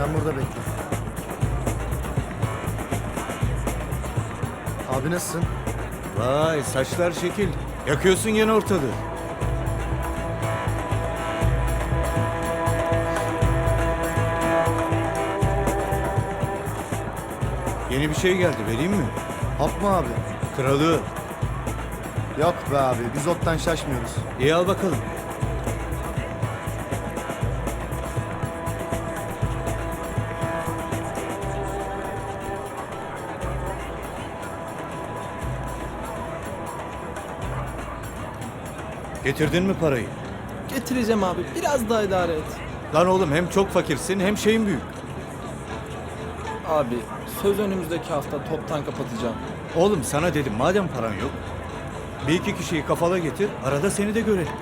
Sen burada bekle. Abi nasılsın? Vay saçlar şekil. Yakıyorsun yine ortalığı. Yeni bir şey geldi vereyim mi? Hap mı abi? Kralı. Yok be abi biz ottan şaşmıyoruz. İyi al bakalım. Getirdin mi parayı? Getireceğim abi. Biraz daha idare et. Lan oğlum hem çok fakirsin hem şeyin büyük. Abi söz önümüzdeki hafta toptan kapatacağım. Oğlum sana dedim madem paran yok. Bir iki kişiyi kafala getir arada seni de görelim.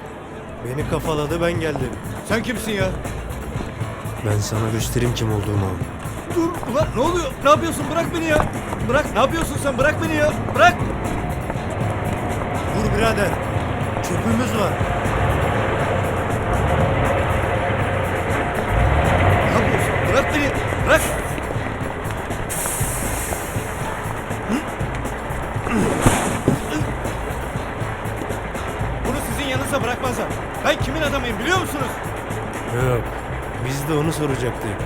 Beni kafaladı ben geldim. Sen kimsin ya? Ben sana göstereyim kim olduğumu. Dur ulan ne oluyor? Ne yapıyorsun? Bırak beni ya. Bırak ne yapıyorsun sen? Bırak beni ya. Bırak. Dur birader. Çöpümüz var. Ne yapıyorsun? Bırak beni. Bırak. Bunu sizin yanınıza bırakmazlar. Ben kimin adamıyım biliyor musunuz? Yok. Biz de onu soracaktık.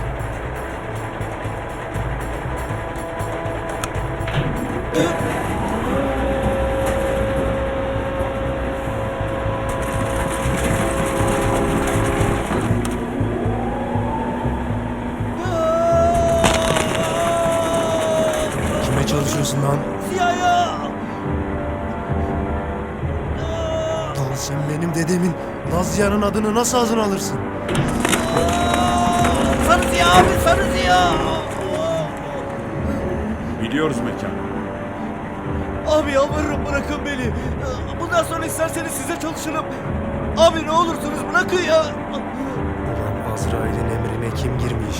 Kime çalışıyorsun lan? Lan sen benim dedemin Nazya'nın adını nasıl ağzına alırsın? Sarı ziya abi sarı ziya. Biliyoruz mekan. Abi yalvarırım bırakın beni. Bundan sonra isterseniz size çalışırım. Abi ne olursunuz bırakın ya. Ulan Azrail'in emrine kim girmiş?